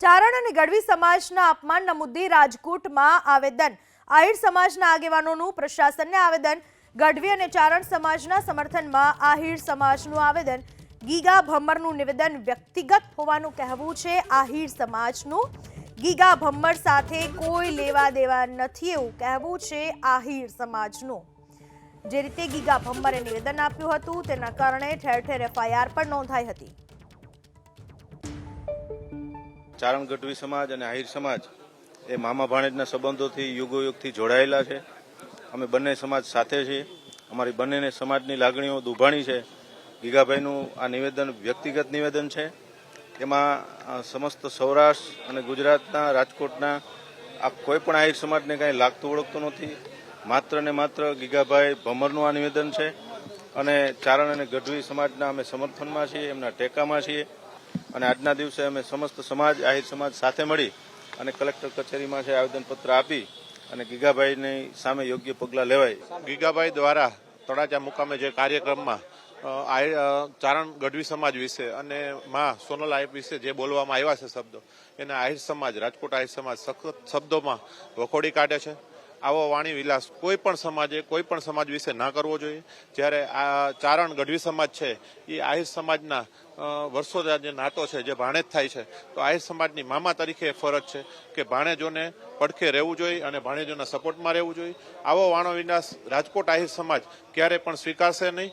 ચારણ અને ગઢવી સમાજના અપમાનના મુદ્દે રાજકોટમાં આવેદન. આહિર સમાજના આગેવાનોનું પ્રશાસનને આવેદન. ગઢવી અને ચારણ સમાજના સમર્થનમાં આહિર સમાજનું આવેદન. ગીગા ભમ્મરનું નિવેદન વ્યક્તિગત હોવાનું કહેવું છે. આહિર સમાજનું ગીગા ભમ્મર સાથે કોઈ લેવા દેવા નથી એવું કહેવું છે આહિર સમાજનું. જે રીતે ગીગા ભમ્મરે નિવેદન આપ્યું હતું, તેના કારણે ઠેર ઠેર એફઆઈઆર પણ નોંધાઈ હતી. ચારણ ગઢવી સમાજ અને આહિર સમાજ એ મામા ભાણેજના સંબંધોથી, યુગોયુગથી જોડાયેલા છે. અમે બંને સમાજ સાથે છીએ. અમારી બંનેને સમાજની લાગણીઓ દુભાણી છે. ગીગાભાઈનું આ નિવેદન વ્યક્તિગત નિવેદન છે. એમાં સમસ્ત સૌરાષ્ટ્ર અને ગુજરાતના રાજકોટના આ કોઈ પણ આહિર સમાજને કાંઈ લાગતું ઓળખતું નથી. માત્ર ને માત્ર ગીગાભાઈ ભમરનું આ નિવેદન છે. અને ચારણ અને ગઢવી સમાજના અમે સમર્થનમાં છીએ, એમના ટેકામાં છીએ. અને આજના દિવસે અમે સમસ્ત સમાજ, આહિર સમાજ સાથે મળી અને કલેક્ટર કચેરીમાં છે આવેદનપત્ર આપી અને ગીગાભાઈની સામે યોગ્ય પગલાં લેવાય. ગીગાભાઈ દ્વારા તળાજા મુકામે જે કાર્યક્રમમાં ચારણ ગઢવી સમાજ વિશે અને માં સોનલ આહિર વિશે જે બોલવામાં આવ્યા છે શબ્દો, એને આહિર સમાજ, રાજકોટ આહિર સમાજ સખત શબ્દોમાં વખોડી કાઢે છે. આવો વાણી વિલાસ કોઈ પણ સમાજે, કોઈ પણ સમાજ વિશે ના કરવો જોઈએ. જ્યારે આ ચારણ ગઢવી સમાજ છે, એ આહિર સમાજના વર્ષો જે નાતો છે, જે ભાણેજ થાય છે, તો આહિર સમાજની મામા તરીકે ફરજ છે કે ભાણેજોને પડખે રહેવું જોઈએ અને ભાણેજોના સપોર્ટમાં રહેવું જોઈએ. આવો વાણો વિલાસ રાજકોટ આહિર સમાજ ક્યારે પણ સ્વીકારશે નહીં.